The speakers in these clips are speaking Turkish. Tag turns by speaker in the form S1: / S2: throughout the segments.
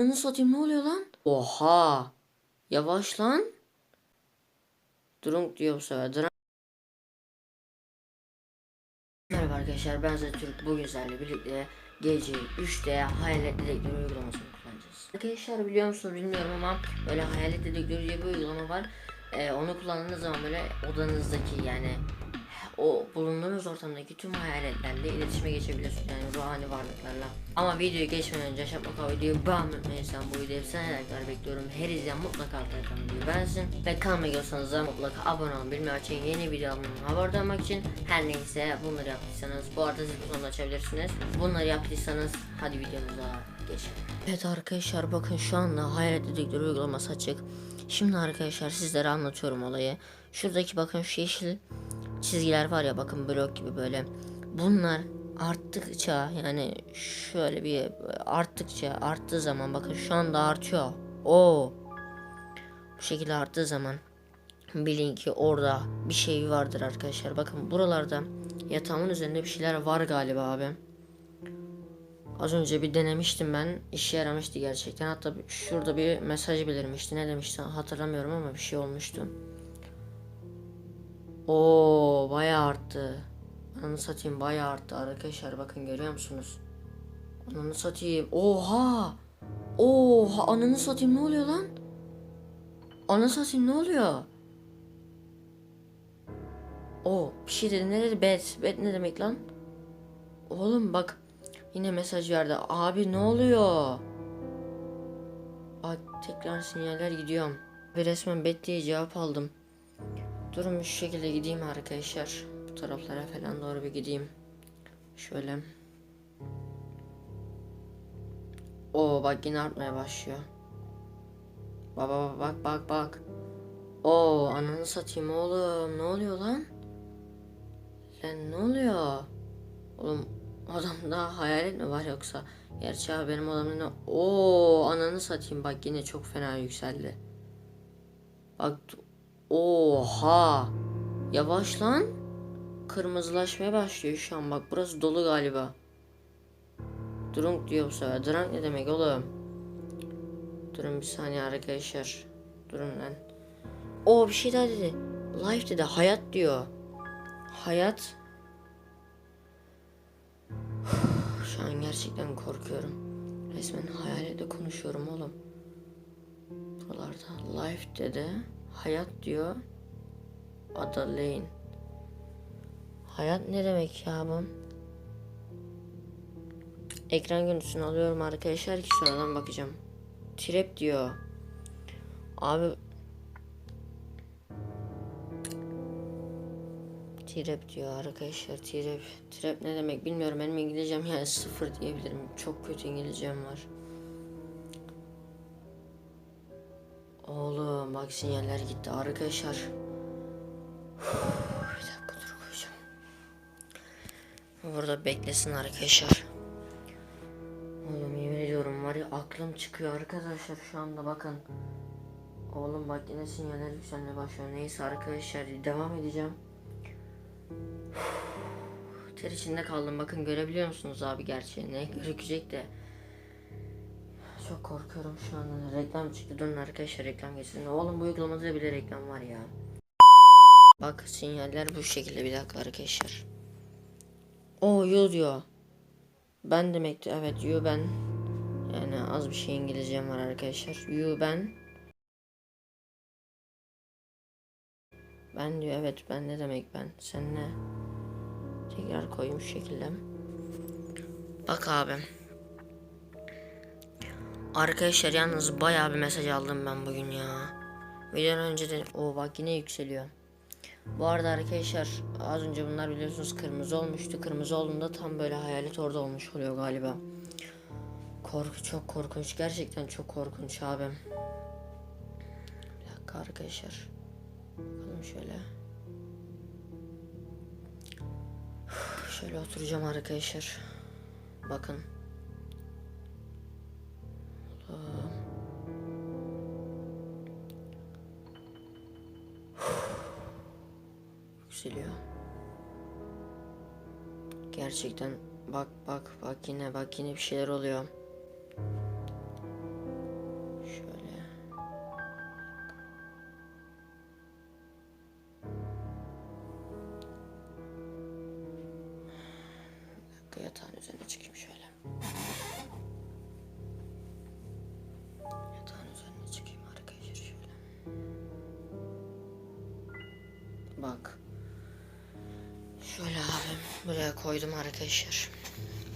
S1: Ananı satayım ne oluyor lan? Oha. Yavaş lan. Drunk diyor bu sefer. Drunk. Merhaba arkadaşlar ben Türk bugün sizlerle birlikte gece 3'te hayalet dedektörü uygulamasını kullanacağız. Arkadaşlar biliyor musunuz bilmiyorum ama böyle hayalet dedektörü diye bir uygulama var. Ee, onu kullandığınız zaman böyle odanızdaki yani o bulunduğunuz ortamdaki tüm hayaletlerle iletişime geçebiliyorsunuz yani ruhani varlıklarla. Ama videoyu geçmeden önce mutlaka videoyu beğenmeyi bu videoyu efsane like'lar bekliyorum. Her izleyen mutlaka altına videoyu beğensin. Ve kanalıma geliyorsanız da mutlaka abone olun. Bilmeyi açın yeni videolarımdan haberdar olmak için. Her neyse bunları yaptıysanız bu arada zil butonunu açabilirsiniz. Bunları yaptıysanız hadi videomuza geçelim. Evet arkadaşlar bakın şu anda hayalet dedektörü uygulaması açık. Şimdi arkadaşlar sizlere anlatıyorum olayı. Şuradaki bakın şu yeşil çizgiler var ya bakın blok gibi böyle. Bunlar arttıkça yani şöyle bir arttıkça arttığı zaman bakın şu anda artıyor. O bu şekilde arttığı zaman bilin ki orada bir şey vardır arkadaşlar. Bakın buralarda yatağımın üzerinde bir şeyler var galiba abi. Az önce bir denemiştim ben. İşe yaramıştı gerçekten. Hatta şurada bir mesaj belirmişti. Ne demişti hatırlamıyorum ama bir şey olmuştu. Oo bayağı arttı. Ananı satayım bayağı arttı arkadaşlar bakın görüyor musunuz? Ananı satayım. Oha! Oha ananı satayım ne oluyor lan? Ananı satayım ne oluyor? O bir şey dedi ne dedi bet bet ne demek lan? Oğlum bak yine mesaj verdi. Abi ne oluyor? Bak tekrar sinyaller gidiyorum. Ve resmen bet diye cevap aldım. Durun şu şekilde gideyim arkadaşlar. Bu taraflara falan doğru bir gideyim. Şöyle. Oo bak yine artmaya başlıyor. Baba bak bak bak. Oo ananı satayım oğlum. Ne oluyor lan? Lan ne oluyor? Oğlum adamda hayalet mi var yoksa? Gerçi abi benim odamda ne? Oo ananı satayım bak yine çok fena yükseldi. Bak Oha. Yavaş lan. Kırmızılaşmaya başlıyor şu an. Bak burası dolu galiba. Drunk diyor bu sefer. Drunk ne demek oğlum? Durun bir saniye arkadaşlar. Durun lan. O bir şey daha dedi. Life dedi. Hayat diyor. Hayat. Şu an gerçekten korkuyorum. Resmen hayalete konuşuyorum oğlum. Buralarda life dedi. Hayat diyor. Ada Lane. Hayat ne demek ya bu? Ekran görüntüsünü alıyorum arkadaşlar ki sonradan bakacağım. Trap diyor. Abi Trap diyor arkadaşlar trap. Trap ne demek bilmiyorum benim İngilizcem yani sıfır diyebilirim. Çok kötü İngilizcem var. Oğlum bak sinyaller gitti arkadaşlar. Bir dakika dur koyacağım. Burada beklesin arkadaşlar. Oğlum yemin ediyorum var ya aklım çıkıyor arkadaşlar şu anda bakın. Oğlum bak yine sinyaller yükselmeye başlıyor. Neyse arkadaşlar devam edeceğim. Ter içinde kaldım bakın görebiliyor musunuz abi gerçeği ne gözükecek de. Çok korkuyorum şu anda. Reklam çıktı. Durun arkadaşlar reklam geçsin. Oğlum bu uygulamada bile reklam var ya. Bak sinyaller bu şekilde bir dakika arkadaşlar. O yo diyor. Ben demekti. Evet you ben. Yani az bir şey İngilizcem var arkadaşlar. You ben. Ben diyor evet ben ne demek ben. Sen ne? Tekrar şu şekilde. Bak abim. Arkadaşlar yalnız bayağı bir mesaj aldım ben bugün ya. Videodan önce de o bak yine yükseliyor. Bu arada arkadaşlar az önce bunlar biliyorsunuz kırmızı olmuştu. Kırmızı olduğunda tam böyle hayalet orada olmuş oluyor galiba. Korku çok korkunç. Gerçekten çok korkunç abim. Bir dakika arkadaşlar. Bakalım şöyle. Şöyle oturacağım arkadaşlar. Bakın. Allah'ım. Yükseliyor. Gerçekten bak bak bak yine bak yine bir şeyler oluyor. Şöyle. Bir dakika yatağın üzerine çıkayım şöyle. Bak. Şöyle abim buraya koydum arkadaşlar.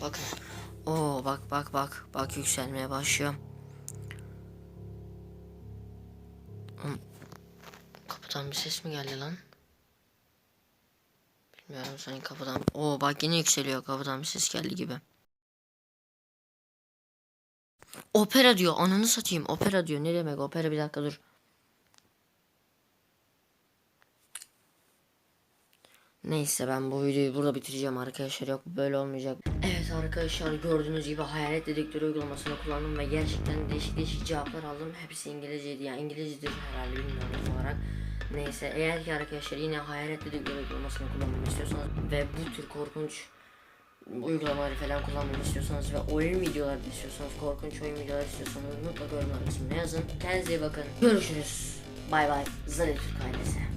S1: Bakın. Oo bak bak bak. Bak yükselmeye başlıyor. Oğlum, Kapıdan bir ses mi geldi lan? Bilmiyorum sanki kapıdan. Oo bak yine yükseliyor kapıdan bir ses geldi gibi. Opera diyor. Ananı satayım. Opera diyor. Ne demek opera? Bir dakika dur. Neyse ben bu videoyu burada bitireceğim arkadaşlar. Yok böyle olmayacak. Evet arkadaşlar gördüğünüz gibi hayalet dedektörü uygulamasını kullandım ve gerçekten değişik değişik cevaplar aldım. Hepsi İngilizceydi. Yani İngilizcedir herhalde bilmiyorum olarak. Neyse eğer ki arkadaşlar yine hayalet dedektörü uygulamasını kullanmamı istiyorsanız ve bu tür korkunç uygulamaları falan kullanmamı istiyorsanız ve oyun videoları istiyorsanız, korkunç oyun videoları istiyorsanız mutlaka yorumlar kısmına yazın. Kendinize iyi bakın. Görüşürüz. Bay bay. Zırh Türk ailesi.